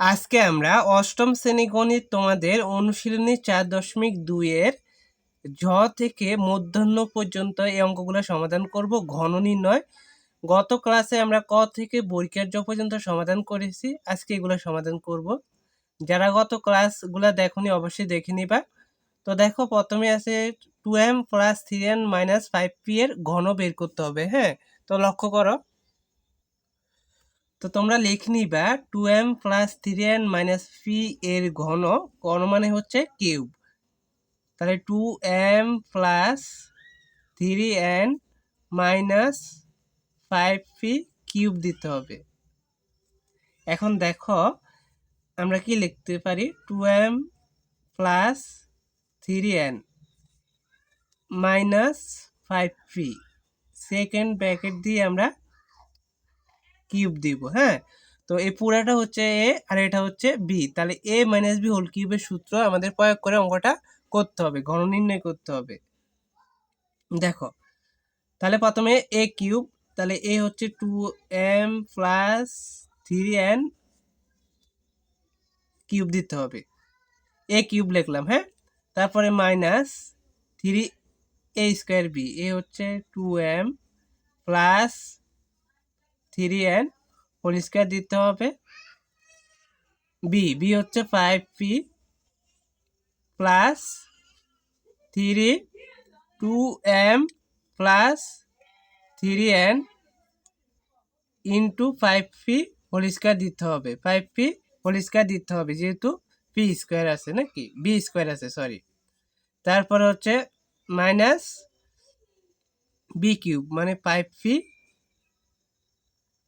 আজকে আমরা অষ্টম শ্রেণি গণিত তোমাদের অনুশীলনী চার দশমিক দুইয়ের ঝ থেকে মধ্যাহ্ন পর্যন্ত এই অঙ্কগুলো সমাধান করব, ঘন নির্ণয়। গত ক্লাসে আমরা ক থেকে বৈকার্য পর্যন্ত সমাধান করেছি, আজকে এগুলো সমাধান করব। যারা গত ক্লাসগুলো দেখনি অবশ্যই দেখে নিবা। তো দেখো, প্রথমে আছে two M plus three N minus five P এর ঘন বের করতে হবে হ্যাঁ? তো লক্ষ্য করো তো তোমরা লিখে নিবা two M plus three N minus P এর ঘন ঘন মানে হচ্ছে কিউব। তাহলে two M plus three N minus five P cube দিতে হবে। এখন দেখো, আমরা কি লিখতে পারি? Two M plus three N minus five P. Second bracket দিয়ে আমরা কিউব দিব হ্যাঁ? তো এই পুরাটা হচ্ছে এ আর এটা হচ্ছে বি। তাহলে এ মাইনাস বি হোল কিউবের সূত্র আমাদের প্রয়োগ করে অঙ্কটা করতে হবে ঘন নির্ণয় করতে হবে। দেখো, তাহলে প্রথমে এ কিউব, তাহলে এ হচ্ছে two M plus three N cube দিতে হবে। এ কিউব লিখলাম হ্যাঁ? তারপরে minus three A square B A হচ্ছে two M plus three N whole square দিতে হবে। বি বি হচ্ছে five P plus three two M plus three N into five P whole square দিতে হবে। ফাইভ পি হোল স্কোয়ার দিতে হবে যেহেতু P square আছে নাকি? বি স্কোয়ার আছে সরি তারপর হচ্ছে মাইনাস বি কিউব মানে ফাইভ পি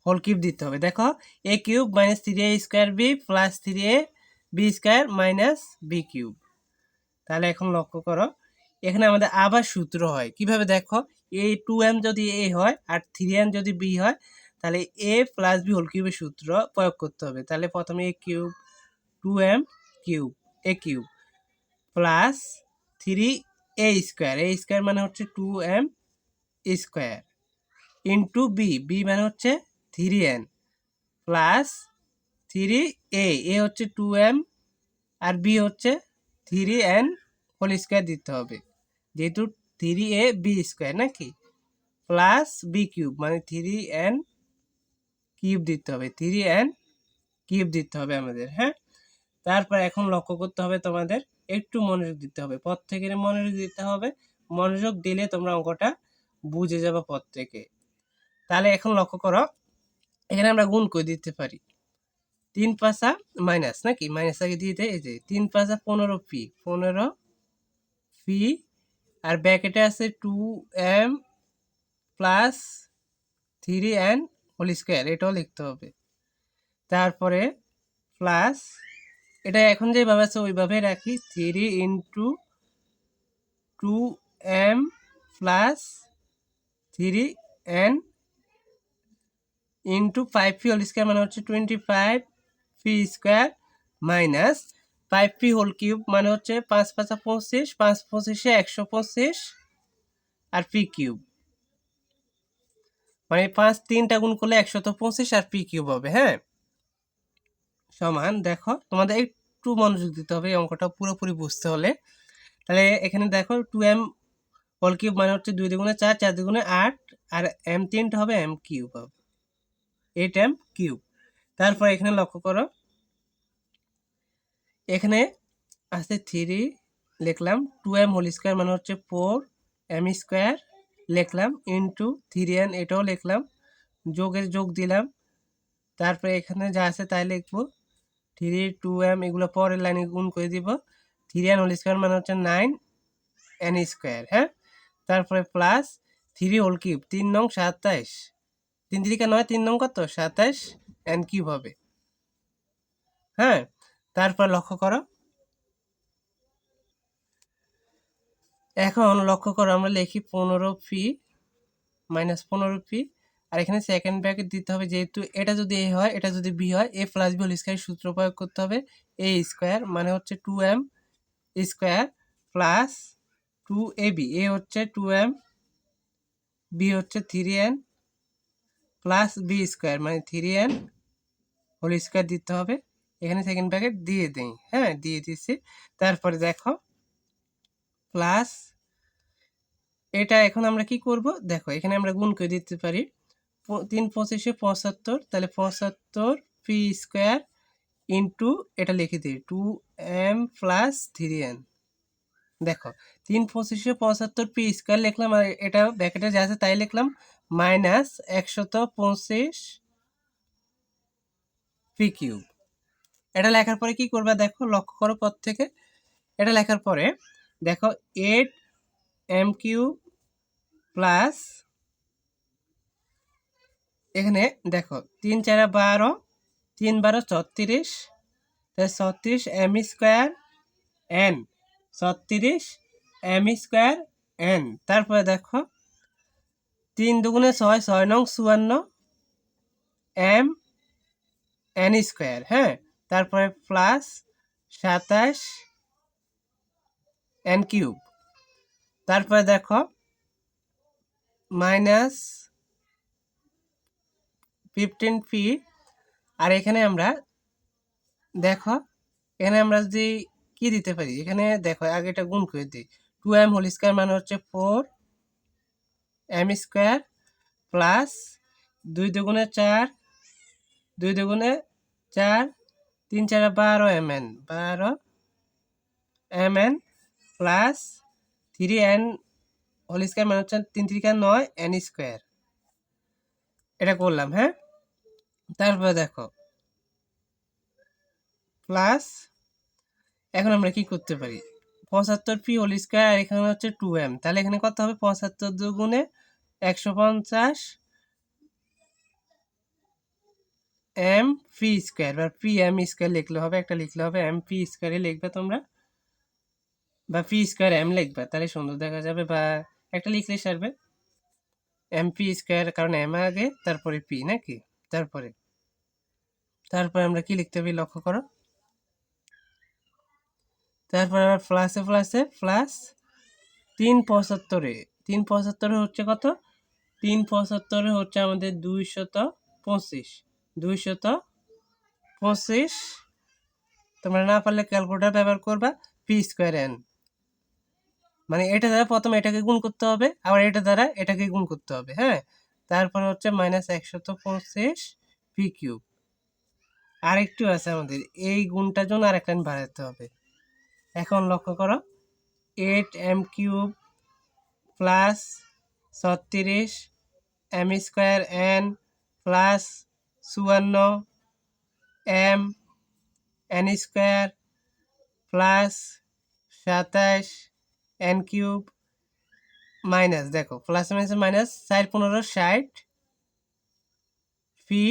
হোল কিউব দিতে হবে। দেখো A cube minus three A square B plus three A B square minus B cube তাহলে এখন লক্ষ্য করো, এখানে আমাদের আবার সূত্র হয়। কীভাবে দেখো এ টু এম যদি এ হয় আর থ্রি এম যদি বি হয়, তাহলে এ প্লাস বি হোল কিউবের সূত্র প্রয়োগ করতে হবে। তাহলে প্রথমে A cube two M cube A cube plus three A square A square মানে হচ্ছে two M square into B B মানে হচ্ছে three N plus three A A হচ্ছে টু এম আর বি হচ্ছে থ্রি এন হোল স্কোয়ার দিতে হবে। যেহেতু থ্রি এ বি স্কোয়ার নাকি? প্লাস বি কিউব মানে থ্রি এন কিউব দিতে হবে। থ্রি এন কিউব দিতে হবে আমাদের হ্যাঁ? তারপর এখন লক্ষ্য করতে হবে তোমাদের, একটু মনোযোগ দিতে হবে। পথ থেকে মনোযোগ দিতে হবে। মনোযোগ দিলে তোমরা অঙ্কটা বুঝে যাবে পথ থেকে তাহলে এখন লক্ষ্য করো এখানে আমরা গুণ করে দিতে পারি? তিন পাঁচা মাইনাস নাকি? মাইনাস আগে দিয়ে দেয় এই যে তিন পাঁচা পনেরো পি পনেরো পি আর ব্যাকেটে আছে two M plus three N whole square এটাও লিখতে হবে। তারপরে প্লাস এটা এখন যেভাবে আছে ওইভাবে রাখি three into two M plus three N into five P whole square মানে হচ্ছে twenty five P square minus five P whole cube মানে হচ্ছে পাঁচ পাঁচা পঁচিশ, পাঁচ পঁচিশে একশো পঁচিশ আর পি কিউব মানে পাঁচ তিনটা গুণ করলে একশত পঁচিশ আর পি কিউব হবে হ্যাঁ? সমান, দেখো, তোমাদের একটু মনোযোগ দিতে হবে এই অঙ্কটা পুরোপুরি বুঝতে হলে। তাহলে এখানে দেখো টু এম হোল কিউব মানে হচ্ছে দুই দুগুণে চার চার দুগুণে আট, আর এম তিনটা হবে এম কিউব হবে। এইট এম কিউব তারপর এখানে লক্ষ্য করো। এখানে আছে থ্রি লিখলাম টু এম হোল স্কোয়ার মানে হচ্ছে ফোর এম স্কোয়ার লিখলাম ইন্টু থ্রি এন এটাও লিখলাম, যোগের যোগ দিলাম। তারপরে এখানে যা আছে তাই লিখব। থ্রি টু এম এগুলো পরের লাইনে গুণ করে দিব। থ্রি এন হোল স্কোয়ার মানে হচ্ছে নাইন এন স্কোয়ার হ্যাঁ? তারপরে প্লাস থ্রি হোল কিউব তিন নং সাতাইশ। তিন তিরিকা নয়, তিন নং কত? সাতাশ। এন কিউব হবে? হ্যাঁ? তারপর লক্ষ্য করো। এখন লক্ষ্য করো, আমরা লিখি পনেরো পি মাইনাস পনেরো পি আর এখানে সেকেন্ড ব্র্যাকেট দিতে হবে, যেহেতু এটা যদি এ হয়, এটা যদি বি হয় A plus B whole square সূত্র প্রয়োগ করতে হবে এ স্কোয়ার মানে হচ্ছে two M square plus two A B A হচ্ছে টু এম বি হচ্ছে three N plus B square মানে থ্রি এন হোল স্কোয়ার দিতে হবে। এখানে সেকেন্ড ব্র্যাকেট দিয়ে দিই হ্যাঁ দিয়ে দিচ্ছি তারপরে দেখো প্লাস এটা এখন আমরা কি করব? দেখো, এখানে আমরা গুণ করে দিতে পারি। তিন পঁচিশে পঁচাত্তর, তাহলে পঁচাত্তর পি স্কোয়ার ইন্টু এটা লিখে দিই two M plus three N দেখো, তিন পঁচিশে পঁচাত্তর পি স্কোয়ার লিখলাম, আর এটা ব্যাকেটে যা আছে তাই লিখলাম। মাইনাস একশত পঁচিশ পি কিউব। এটা লেখার পরে কি করবা দেখো, লক্ষ্য করো পর থেকে। এটা লেখার পরে দেখো এইট এম কিউব প্লাস এখানে দেখো তিন চারা বারো, তিন বারো ছত্রিশ ছত্রিশ এম স্কোয়ার এন, ছত্রিশ এম স্কোয়ার এন। তারপরে দেখো তিন দুগুণে ছয় ছয় নং চুয়ান্ন এম এন স্কোয়ার হ্যাঁ? তারপরে প্লাস সাতাশ এন কিউব। তারপরে দেখো, মাইনাস ফিফটিন পি। আর এখানে আমরা দেখো, এখানে আমরা যদি কি দিতে পারি? এখানে দেখো, আগে এটা গুণ করে দিই। টু এম হোল স্কোয়ার মানে হচ্ছে ফোর এম স্কোয়ার প্লাস দুই দুগুণে চার, দুই দুগুণে চার, তিন চারে বারো এম এন বারো M N plus three N whole square মানে হচ্ছে তিন তিরিকা নয় এন স্কোয়ার এটা করলাম হ্যাঁ? তারপরে দেখো প্লাস এখন আমরা কি করতে পারি? পঁচাত্তর পি হোল স্কোয়ার আর এখানে হচ্ছে টু এম তাহলে এখানে কত হবে? পঁচাত্তর দুগুণে একশো পঞ্চাশ এম পি স্কোয়ার বা পি এম স্কোয়ার লিখলে হবে, একটা লিখলে হবে এম পি স্কোয়ারে লিখবে তোমরা। বা পি স্কোয়ার এম লিখবে, তাহলে সুন্দর দেখা যাবে। বা একটা লিখলে সারবে। এম পি স্কোয়ার কারণ এম আগে, তারপরে পি নাকি? তারপরে। তারপরে আমরা কি লিখতে হবে? লক্ষ্য করো। তারপরে আবার প্লাসে প্লাসে প্লাস তিন পঁচাত্তরে তিন পঁচাত্তরে হচ্ছে কত? তিন পঁচাত্তরে হচ্ছে আমাদের দুইশত পঁচিশ দুইশত পঁচিশ। তোমরা না পারলে ক্যালকুলেটার ব্যবহার করবা পি স্কোয়ার এন মানে এটা দ্বারা প্রথমে এটাকে গুণ করতে হবে, আবার এটা দ্বারা এটাকে গুণ করতে হবে হ্যাঁ? তারপর হচ্ছে মাইনাস একশত পঁচিশ পি কিউব আরেকটু আছে আমাদের, এই গুণটার জন্য আরেক লাইন বাড়াতে হবে। এখন লক্ষ্য করো এইট এম কিউব প্লাস ছত্রিশ এম স্কোয়ার এন প্লাস চুয়ান্ন এম এন স্কোয়ার প্লাস সাতাশ এন কিউব মাইনাস দেখো প্লাস মাইনাস মাইনাস চার পনেরো ষাট পি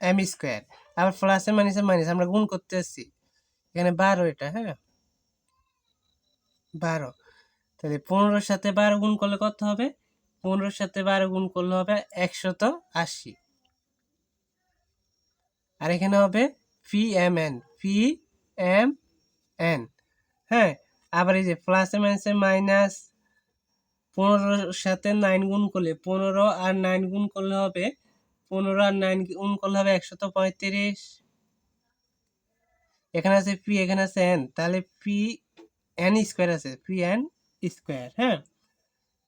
এম স্কোয়ার আবার প্লাসে মাইনাসে মাইনাস আমরা গুণ করতে আসছি এখানে বারো এটা হ্যাঁ? বারো। তাহলে পনেরোর সাথে বারো গুণ করলে কত হবে? পনেরোর সাথে বারো গুণ করলে হবে একশত আশি। আর এখানে হবে P M N P M N হ্যাঁ? আবার এই যে প্লাসে মাইনাসে মাইনাস পনেরোর সাথে নাইন গুণ করলে, পনেরো আর নাইন গুণ করলে হবে, পনেরো আর নাইন গুণ করলে হবে একশত পঁয়ত্রিশ। এখানে আছে পি এখানে আছে এন তাহলে পি এন স্কোয়ার আছে পি এন স্কোয়ার হ্যাঁ?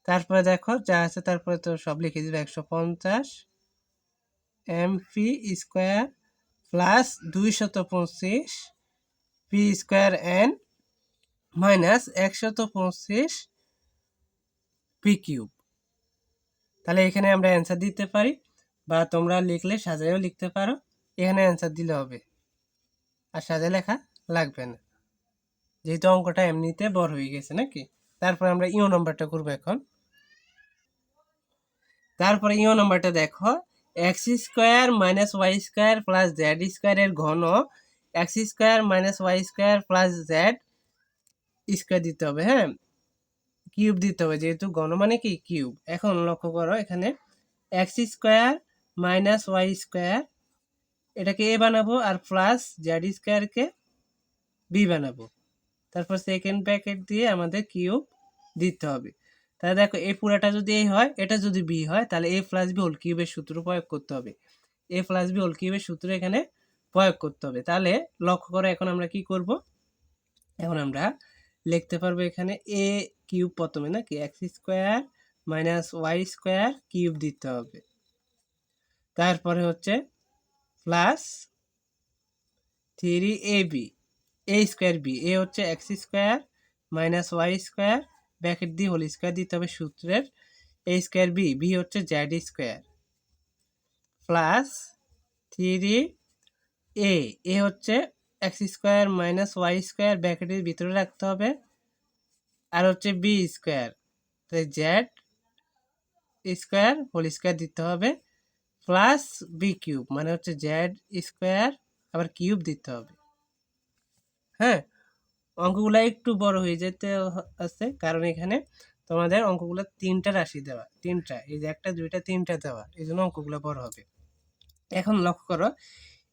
তারপরে দেখো, যা আছে তারপরে তো সব লিখে দিবে, একশো পঞ্চাশ এম পি স্কোয়ার প্লাস দুইশত পঁচিশ পি স্কোয়ার এন মাইনাস একশত পঁচিশ পি কিউব তাহলে এখানে আমরা অ্যান্সার দিতে পারি, বা তোমরা লিখলে সাজাইও লিখতে পারো, এখানে অ্যান্সার দিলে হবে। আর সাজা লেখা লাগবে না। যেহেতু অঙ্কটা এমনিতে বড় হয়ে গেছে নাকি? তারপরে আমরা ইও নম্বরটা করব এখন। তারপরে ইও নম্বরটা দেখো। X square minus Y square plus Z স্কোয়ারের ঘন X square minus Y square plus Z square দিতে হবে হ্যাঁ? কিউব দিতে হবে, যেহেতু ঘন মানে কি? কিউব। এখন লক্ষ্য করো এখানে X square minus Y square এটাকে এ বানাবো আর প্লাস জেড স্কোয়ারকে বি বানাবো। তারপর সেকেন্ড ব্র্যাকেট দিয়ে আমাদের কিউব দিতে হবে। তাহলে দেখো এই পুরাটা যদি এই হয়, এটা যদি বি হয়, তাহলে এ প্লাস বি হোল কিউবের সূত্র প্রয়োগ করতে হবে। এ প্লাস বি হোল কিউবের সূত্র এখানে প্রয়োগ করতে হবে। তাহলে লক্ষ্য করো, এখন আমরা কি করব? এখন আমরা লিখতে পারব এখানে এ কিউব প্রথমে নাকি X square minus Y square cube দিতে হবে। তারপরে হচ্ছে plus three A B A square B A হচ্ছে X square minus Y square bracket দিয়ে হোল স্কোয়ার দিতে হবে সূত্রের এ স্কোয়ার বি বি হচ্ছে Z square plus three A A হচ্ছে X square minus Y square ব্যাকেটের ভিতরে রাখতে হবে, আর হচ্ছে বি স্কোয়ার তাই জ্যাড স্কোয়ার হোল স্কোয়ার দিতে হবে প্লাস বি কিউব মানে হচ্ছে জ্যাড স্কোয়ার আবার কিউব দিতে হবে। হ্যাঁ? অঙ্কগুলো একটু বড় হয়ে যেতে আছে, কারণ এখানে তোমাদের অঙ্কগুলো তিনটা রাশি দেওয়া, তিনটা, এই যে একটা, দুইটা, তিনটা দেওয়া, এই জন্য অঙ্কগুলো বড় হবে। এখন লক্ষ্য করো,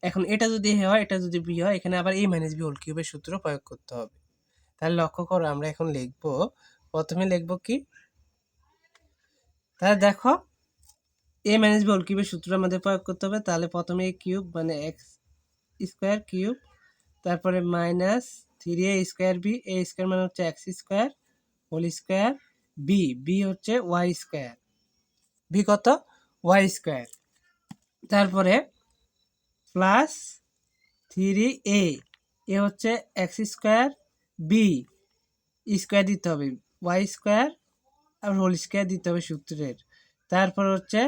এখন এটা যদি হয়, এটা যদি বি হয়, এখানে আবার এ মাইনাস বি হোল কিউবের সূত্র প্রয়োগ করতে হবে। তাহলে লক্ষ্য করো, আমরা এখন লিখব, প্রথমে লিখব কি? তাহলে দেখো এ মাইনাস বি হোল কিউবের সূত্র আমাদের প্রয়োগ করতে হবে। তাহলে প্রথমে কিউব মানে এক্স স্কোয়ার কিউব তারপরে minus three A square B A square মানে হচ্ছে X square whole square B B হচ্ছে ওয়াই স্কোয়ার বি কত? ওয়াই স্কোয়ার তারপরে প্লাস থ্রি এ এ হচ্ছে এক্স স্কোয়ার বি স্কোয়ার দিতে হবে। ওয়াই স্কোয়ার আর হোল স্কোয়ার দিতে হবে সূত্রের। তারপর হচ্ছে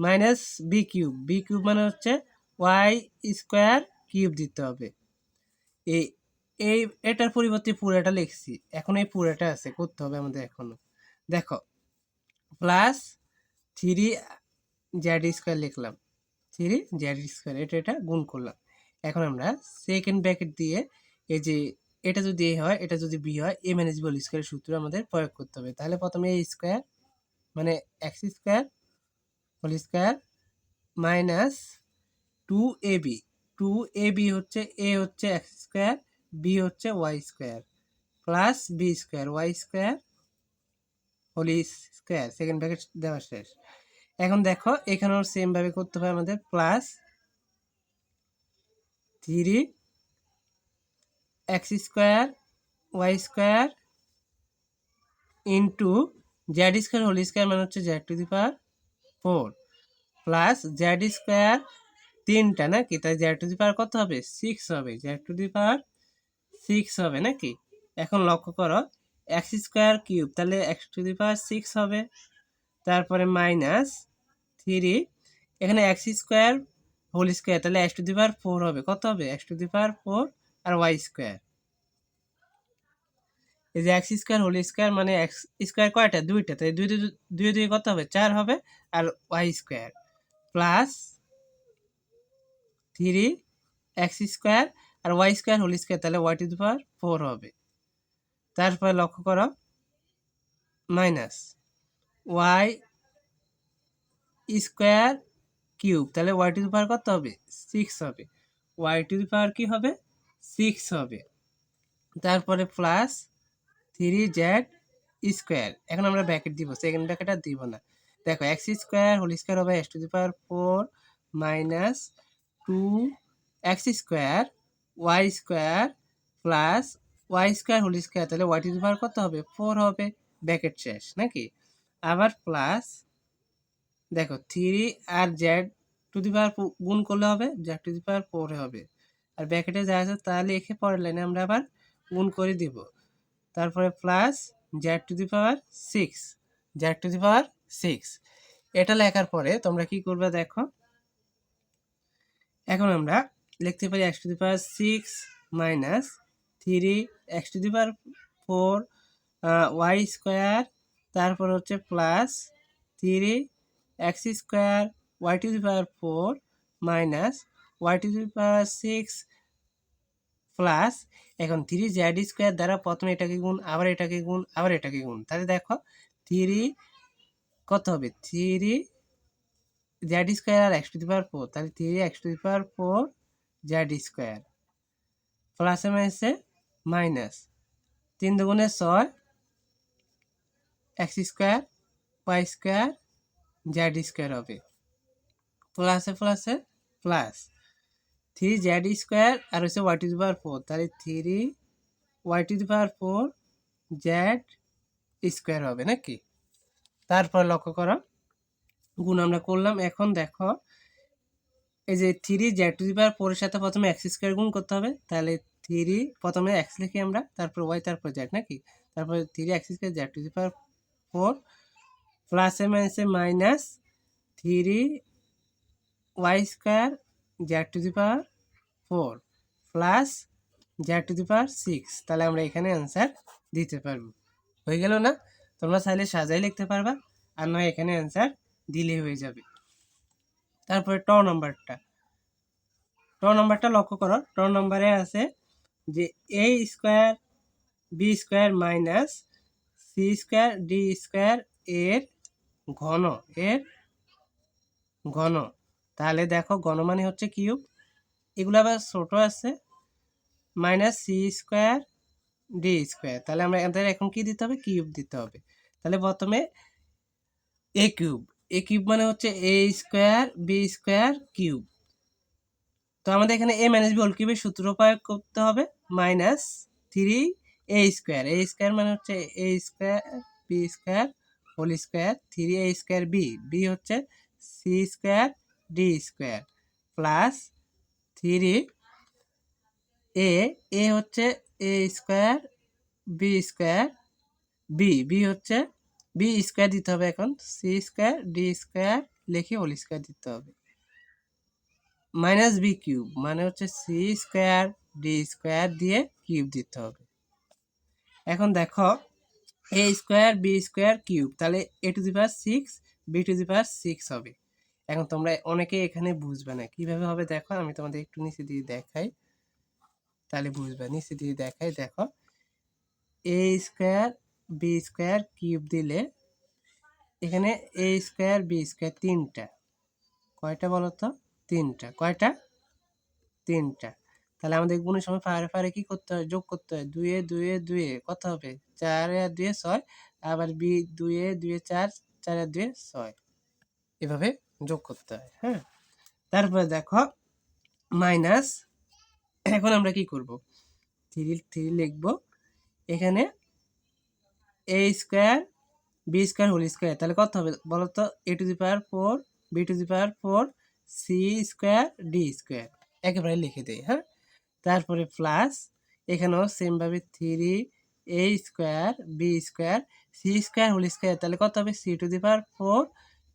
minus B cube. B cube মানে হচ্ছে ওয়াই স্কোয়ার কিউব দিতে হবে। এই এই, এটার পরিবর্তে পুরোটা লিখছি। এখন এই পুরোটা আছে, করতে হবে আমাদের এখনও। দেখো প্লাস থ্রি জ্যাড স্কোয়ার লিখলাম। থ্রি জ্যাড স্কোয়ার, এটা এটা গুণ করলাম। এখন আমরা সেকেন্ড ব্র্যাকেট দিয়ে এই যে এটা যদি এ হয়, এটা যদি বি হয় এ ম্যানেজ বল স্কোয়ারের সূত্র আমাদের প্রয়োগ করতে হবে। তাহলে প্রথমে এ স্কোয়ার মানে X square whole square minus two A B two A B হচ্ছে এ হচ্ছে এক্স স্কোয়ার বি হচ্ছে Y square plus B square Y square whole square second bracket দেওয়া শেষ। এখন দেখো, এখানেও সেমভাবে করতে হবে আমাদের plus three X square Y square into Z square whole square মানে হচ্ছে Z to the power four plus Z square তিনটা নাকি? তাই জেড টু দি পাওয়ার কত হবে? সিক্স হবে। Z to the power six হবে নাকি? এখন লক্ষ্য করো এক্স স্কোয়ার কিউব তাহলে X to the power six হবে। তারপরে মাইনাস থ্রি এখানে এক্স স্কোয়ার হোল স্কোয়ার তাহলে X to the power four হবে। কত হবে? X to the power four R Y square এই যে এক্স স্কোয়ার হোল স্কোয়ার মানে এক্স স্কোয়ার কয়টা? দুইটা। তাই দুই দুই দুই কত হবে? চার হবে আর Y square. Plus three X square আর ওয়াই স্কোয়ার হোল স্কোয়ার, তাহলে Y to the power four হবে। তারপরে লক্ষ্য করো, মাইনাস ওয়াই স্কোয়ার কিউব, তাহলে ওয়াই টু দি পাওয়ার কত হবে? সিক্স হবে। ওয়াই টু দি পাওয়ার কি হবে? সিক্স হবে। তারপরে প্লাস থ্রি জেড স্কোয়ার। এখন আমরা ব্র্যাকেট দিব, সেকেন্ড ব্র্যাকেট আর দিব না। দেখো, এক্স স্কোয়ার হোল স্কোয়ার হবে X to the power four minus two X square Y square plus Y square whole square. তাহলে ওয়াই টু দি পাওয়ার কত হবে? ফোর হবে। ব্র্যাকেট শেষ, নাকি? আবার প্লাস, দেখো, থ্রি আর জেড টু দি পাওয়ার গুণ করলে হবে, জেড টু দি পাওয়ার ফোরে হবে। আর ব্র্যাকেটে যা আছে তা লিখে পরের লাইনে আমরা আবার গুণ করে দিব। তারপরে plus Z to the power six Z to the power six এটা লেখার পরে তোমরা কি করবে দেখো? এখন আমরা লিখতে পারি X to the power six minus three X to the power four Y square তারপর হচ্ছে plus three X square Y to the power four minus Y to the power six plus এখন থ্রি জেড স্কোয়ার দ্বারা প্রথমে এটাকে গুণ, আবার এটাকে গুণ, আবার এটাকে গুণ। তাহলে দেখো থ্রি কত হবে? Three Z square R X to the power four তাহলে three X to the power four Z square প্লাসে মাইনাসে মাইনাস তিন দুগুণে ছয় X square Y square Z square হবে। প্লাসে প্লাসে প্লাস থ্রি জেড স্কোয়ার আর হচ্ছে Y to the power four তাহলে three Y to the power four Z square হবে নাকি? তারপর লক্ষ্য করো, গুণ আমরা করলাম। এখন দেখো, এই যে three Z to the power ফোরের সাথে প্রথমে এক্স স্কোয়ার গুণ করতে হবে। তাহলে থ্রি প্রথমে এক্স লিখি আমরা, তারপর ওয়াই তারপর জেড নাকি? তারপর three X square Z to the power four প্লাসে মাইনাসে minus three Y square Z to the power four plus Z to the power six তাহলে আমরা এখানে অ্যান্সার দিতে পারব। হয়ে গেল না? তোমরা চাইলে সাজাই লিখতে পারবা। আর নয়, এখানে অ্যান্সার দিলে হয়ে যাবে। তারপরে ট নাম্বারটা। ট নাম্বারটা লক্ষ্য করো। ট নাম্বারে আছে যে A square B square minus C square D square এর ঘন এর ঘন। তাহলে দেখো, ঘন মানে হচ্ছে কিউব এগুলো আবার ছোটো আছে minus C square D square তাহলে আমরা এদের এখন কি দিতে হবে? কিউব দিতে হবে। তাহলে প্রথমে এ কিউব এ কিউব মানে হচ্ছে A square B square cube তো আমাদের এখানে এ মাইনাস বি হোল কিউবের সূত্র প্রয়োগ করতে হবে minus three A square A square মানে হচ্ছে A square B square whole square three A square B B হচ্ছে C square D square plus three, A A হচ্ছে A square, B square, B B হচ্ছে B square দিতে হবে এখন। C square, D square লিখে whole square দিতে হবে। Minus B cube মানে হচ্ছে সি স্কোয়ার, ডি স্কোয়ার দিয়ে কিউব দিতে হবে। এখন দেখো, A square, B square cube, তাহলে A to the power six, B to the power six হবে। এখন তোমরা অনেকে এখানে বুঝবে না। কীভাবে হবে দেখো, আমি তোমাদের একটু নিচে দিয়ে দেখাই। তাহলে বুঝবে, নিচে দিয়ে দেখাই, দেখো। A square, B square cube দিলে এখানে এ স্কোয়ার, বি স্কোয়ার তিনটা। কয়টা বলো তো তিনটা। কয়টা? তিনটা। তাহলে আমাদের গুণের সময় পাহাড়ে পাহাড়ে কি করতে হয়? যোগ করতে হয়। দুয়ে দুয়ে দুয়ে কত হবে? চারে আর দুয়ে ছয়। আবার বি দুয়ে দুয়ে চার চার আর দুয়ে ছয়। এভাবে যোগ করতে হয় হ্যাঁ? তারপরে দেখো মাইনাস এখন আমরা কি করব? থ্রি থ্রি লিখব, এখানে A square B square whole square তাহলে কত হবে বলো তো A to the power four B to the power four C square D square একেবারে লিখে দেয় হ্যাঁ? তারপরে প্লাস এখানেও সেমভাবে three A square B square C square whole square তাহলে কত হবে? C to the power four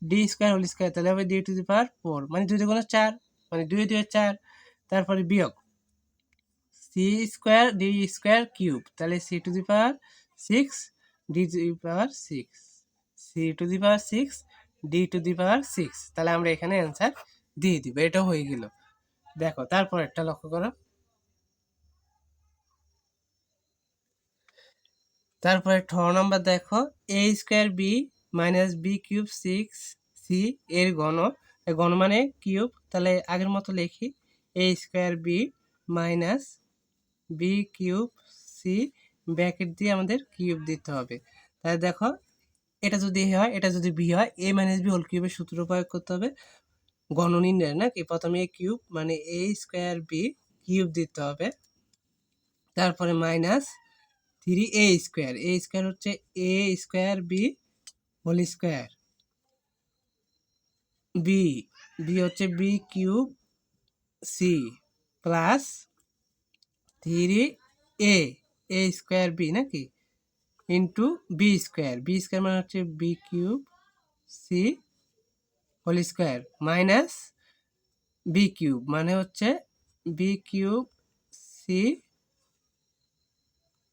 D square whole square তাহলে হবে D to the power four মানে দুই দুগুণ চার মানে দুই দুই চার, তারপরে বিয়োগ। C square D square cube তাহলে C to the power six D to the power six C to the power six D to the power six তাহলে আমরা এখানে অ্যান্সার দিয়ে দিব, এটা হয়ে গেল। দেখো, তারপর একটা লক্ষ্য করো। তারপরে ঠ নাম্বার দেখো A square B minus B cube six C এর ঘন ঘন মানে কিউব তাহলে আগের মতো লিখি A square B minus B cube C bracket দিয়ে আমাদের কিউব দিতে হবে। তাহলে দেখো, এটা যদি এ হয়, এটা যদি বি হয় এ মাইনাস বি হোল কিউবের সূত্র প্রয়োগ করতে হবে। গণ নির্ণয় নাকি প্রথমে এ কিউব মানে এ স্কোয়ার বি কিউব দিতে হবে। তারপরে minus three A square A square হচ্ছে A square B whole square. B B হচ্ছে B cube, C plus three A A square B নাকি? Into B square. B square মানে হচ্ছে B cube, C whole square minus B cube. মানে হচ্ছে B cube, C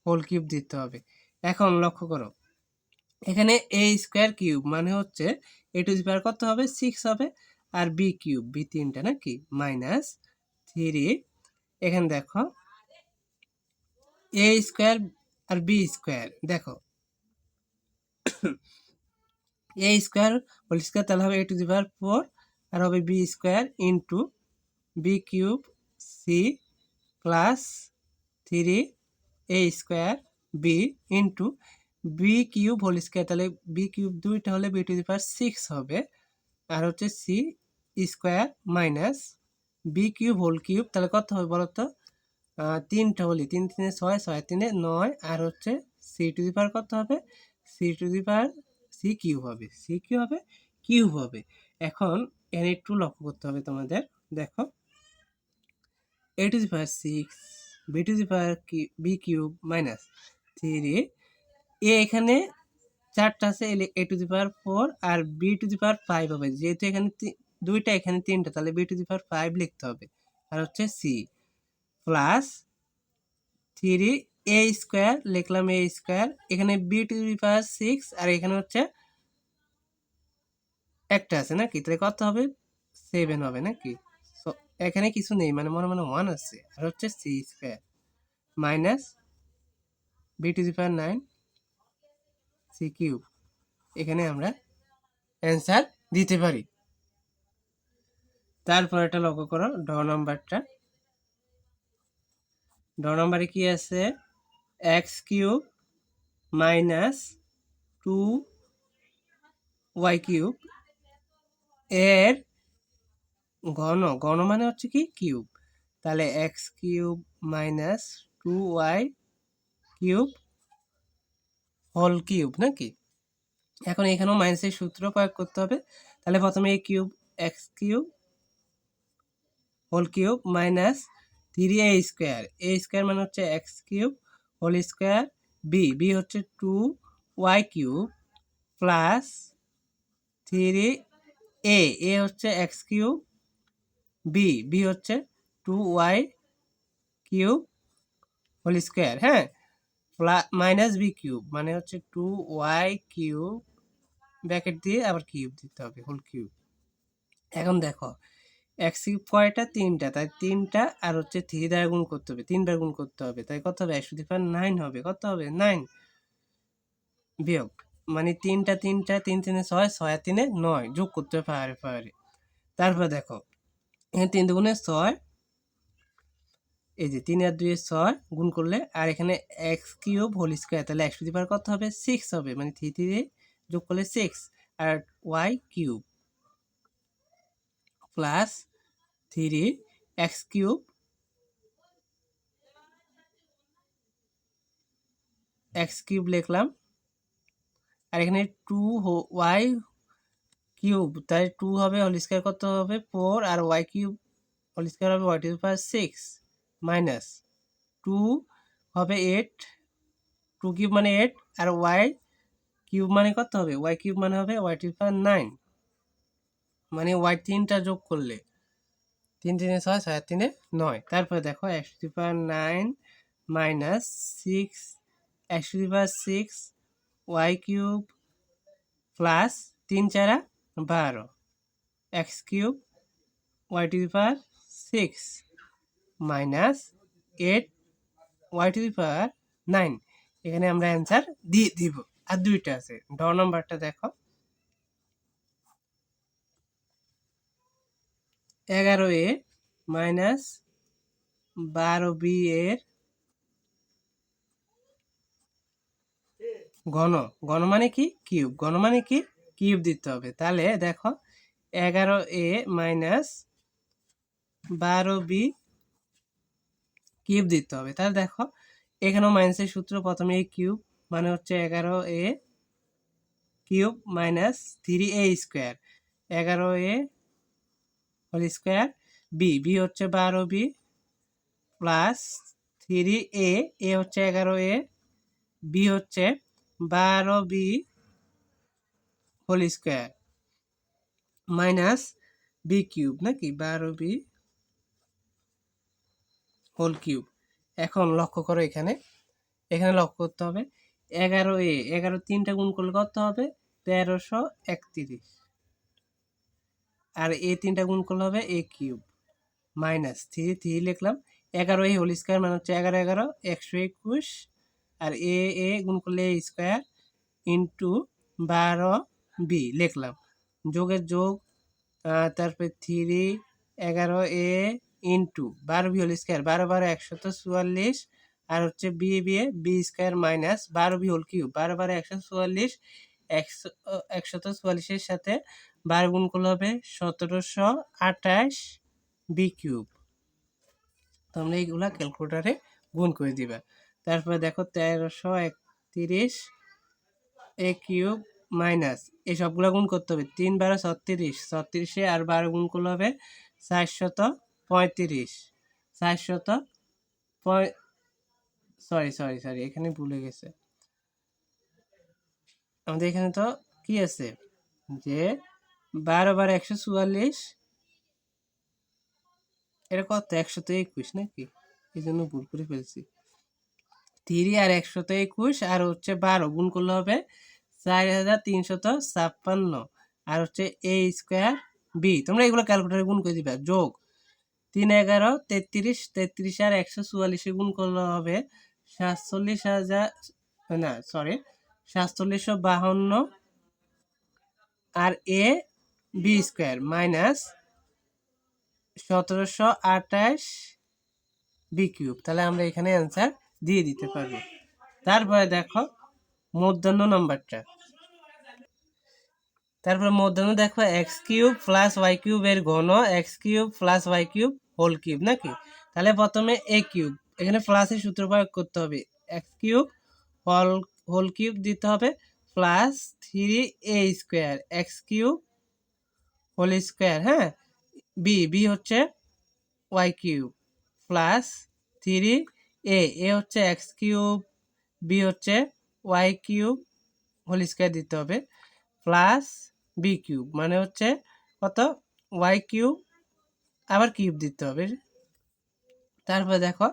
whole cube দিতে হবে। এখন লক্ষ্য করো। এখানে এ স্কোয়ার কিউব মানে হচ্ছে এ টু পাওয়ার কত হবে? সিক্স হবে। আর বি কিউব বি তিনটা নাকি? মাইনাস থ্রি এখানে দেখো এ স্কোয়ার আর বি স্কোয়ার দেখো। এ স্কোয়ার হোল স্কোয়ার তাহলে হবে এ টু পাওয়ার ফোর আর হবে B square into B cube C plus three A square B into B cube whole square তাহলে বি কিউব দুইটা হলে B to the power six হবে। আর হচ্ছে C square minus B cube whole cube তাহলে কত হবে বলো তো? তিনটা হলি তিন, তিনে ছয় ছয়, তিনে নয়, আর হচ্ছে সি টু দি পাওয়ার কত হবে? C to the power C cube হবে। সি কিউব হবে কিউব হবে। এখন এর একটু লক্ষ্য করতে হবে তোমাদের। দেখো A to the power six B to the power B cube minus three A এখানে চারটা আছে A to the power four R B to the power five হবে। যেহেতু এখানে দুইটা এখানে তিনটা তাহলে B to the power five লিখতে হবে। আর হচ্ছে C plus three A square লিখলাম এ স্কোয়ার এখানে B to the power six আর এখানে হচ্ছে একটা আছে নাকি? তাহলে কত হবে? সেভেন হবে নাকি? So, এখানে কিছু নেই মানে মনে মনে ওয়ান আছে। আর হচ্ছে C square minus B to the power nine C cube এখানে আমরা অ্যান্সার দিতে পারি। তারপর এটা লক্ষ্য করো, ড নাম্বারটা। ড নাম্বারে কি আছে? X cube minus two Y cube. এর ঘন ঘন মানে হচ্ছে কি? কিউব। তাহলে X cube minus two Y cube whole cube নাকি? এখন এখানেও মাইনাসের সূত্র প্রয়োগ করতে হবে। তাহলে প্রথমে এই cube x cube whole cube minus three a square a square মানে হচ্ছে x cube whole square b b হচ্ছে two y cube plus three a a হচ্ছে এক্স কিউব বি বি হচ্ছে two y cube whole square হ্যাঁ? Minus B cube মানে হচ্ছে two Y cube bracket দিয়ে আবার কিউব দিতে হবে হোল কিউব এখন দেখো এক্স কিউব কয়টা? তিনটা। তাই তিনটা আর হচ্ছে থ্রি দ্বারা গুণ করতে হবে তিনবার গুণ করতে হবে। তাই কত হবে? একশো দি নাইন হবে। কত হবে? নাইন বিয়োগ মানে তিনটা তিনটা, তিন, তিনে ছয় ছয় তিনে নয়, যোগ করতে হবে পাহাড়ে পাহাড়ে। তারপর দেখো তিন দুগুণে ছয় এই যে তিন আর দুই ছয় গুণ করলে, আর এখানে এক্স কিউব হোল স্কোয়ার তাহলে একশো দিবার কত হবে সিক্স হবে মানে থ্রি থ্রি যোগ করলে সিক্স আর y cube plus three x cube x cube লিখলাম, আর এখানে টু ওয়াই কিউব তাই টু হবে হোল স্কোয়ার কত হবে ফোর আর ওয়াই কিউব হোল স্কোয়ার হবে y to power six minus two হবে এইট, টু কিউব মানে এইট আর ওয়াই কিউব মানে কত হবে? ওয়াই কিউব মানে হবে ওয়াই টু পাওয়ার নাইন। মানে ওয়াই তিনটা যোগ করলে তিন তিনে ছয় ছয় তিনে নয়। তারপরে দেখো একশো to power nine minus six একশো to power six, y cube plus তিন চারা বারো x cube, y to power six. Minus eight y to the power nine এখানে আমরা অ্যান্সার দিয়ে দিব। আর দুইটা আছে। ড নম্বরটা দেখো। এগারো এ মাইনাস বারো বি এর ঘন। ঘন মানে কি? কিউব ঘন মানে কি? কিউব দিতে হবে। তাহলে দেখো, এগারো এ মাইনাস বারো বি কিউব দিতে হবে। তাহলে দেখো, এখানেও মাইনাসের সূত্র প্রথমে এই কিউব মানে হচ্ছে এগারো a cube minus three a square এগারো a whole square b b হচ্ছে বারো b plus three a a হচ্ছে এগারো এ বি হচ্ছে বারো b whole square minus b cube, নাকি? বারো বি হোল কিউব। এখন লক্ষ্য করো এখানে। এখানে লক্ষ্য করতে হবে এগারো এ, এগারো তিনটা গুণ করলে কত হবে? তেরোশো একত্রিশ। আর এ তিনটা গুণ করলে হবে a cube. Minus three three লিখলাম। এগারো এ হোল স্কোয়ার মানে হচ্ছে এগারো এগারো, একশো একুশ। আর এ এ গুণ করলে এ স্কোয়ার ইন্টু বারো বি লিখলাম। যোগের যোগ তারপরে থ্রি, এগারো এ ইন্টু বারো বি হোল স্কোয়ার, বারো বারো একশত চুয়াল্লিশ, আর হচ্ছে b b a b square minus বারো বি হোল কিউব। বারো বারো একশো চুয়াল্লিশ, একশো একশত চুয়াল্লিশের সাথে বারো গুণ করলে হবে সতেরোশো আঠাশ বি কিউব। তোমরা এইগুলা ক্যালকুলেটারে গুণ করে দিবা। তারপরে দেখো তেরোশো একত্রিশ এ কিউব মাইনাস, এই সবগুলো গুণ করতে হবে। তিন বারো ছত্রিশ, ছত্রিশে আর বারো গুণ করলে হবে চারশত পঁয়ত্রিশ। চারশত সরি সরি সরি এখানে ভুলে গেছে। আমাদের এখানে তো কি আছে? যে বারো বারো একশো চুয়াল্লিশ। এটা কত? একশত একুশ নাকি? এই জন্য ভুল করে ফেলছি। থ্রি আর একশত একুশ, আর হচ্ছে বারো গুণ করলে হবে চার হাজার তিনশত ছাপ্পান্ন। আর হচ্ছে এ স্কোয়ার বি। তোমরা এগুলো ক্যালকুলেটারে গুণ করে দিবা। যোগ তিন এগারো, তেত্রিশ তেত্রিশ আর একশো চুয়াল্লিশে গুণ করলে হবে সাতচল্লিশ হাজার, না সরি সাতচল্লিশশো বাহান্ন আর এ বি স্কোয়ার মাইনাস সতেরোশো আঠাশ বি কিউব। তাহলে আমরা এখানে অ্যান্সার দিয়ে দিতে পারব। তারপরে দেখো মধ্যাহ্ন নাম্বারটা। তারপরে মধ্যাহ্ন দেখো এক্স কিউব প্লাস ওয়াই কিউবের ঘন x cube plus y cube whole cube নাকি? তাহলে প্রথমে এ কিউব এখানে প্লাসের সূত্র প্রয়োগ করতে হবে। এক্স কিউব হল হোল কিউব দিতে হবে plus three a square x cube whole square হ্যাঁ? বি বি হচ্ছে y cube plus three a a হচ্ছে এক্স কিউব বি হচ্ছে ওয়াই কিউব হোল স্কোয়ার দিতে হবে প্লাস বি কিউব মানে হচ্ছে কত? ওয়াই কিউব আবার কিউব দিতে হবে। তারপরে দেখো,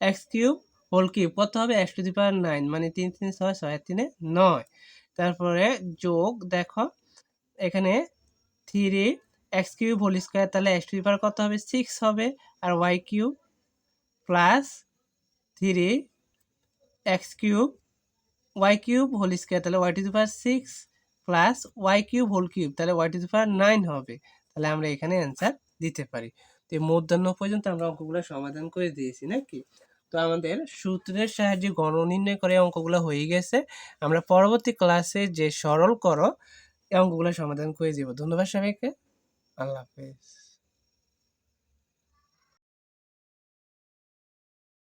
এক্স কিউব হোল কিউব, কত হবে? X to the power nine মানে তিন তিন, ছয় ছয় তিনে নয়। তারপরে যোগ দেখো, এখানে three, x cube whole square, তাহলে এক্স টু দি পাওয়ার কত হবে? সিক্স হবে। আর y cube plus three, x cube, y cube whole square, তাহলে y to the power six plus y cube whole cube, তাহলে y to the power nine হবে। তাহলে আমরা এখানে অ্যান্সার দিতে পারি। তো মধ্যাহ্ন পর্যন্ত আমরা অঙ্কগুলো সমাধান করে দিয়েছি নাকি তো আমাদের সূত্রের সাহায্যে গণ নির্ণয় করে অঙ্কগুলো হয়ে গেছে। আমরা পরবর্তী ক্লাসে যে সরল করো, এই অঙ্কগুলো সমাধান করে দেব। ধন্যবাদ সবাইকে। আল্লাহ হাফেজ।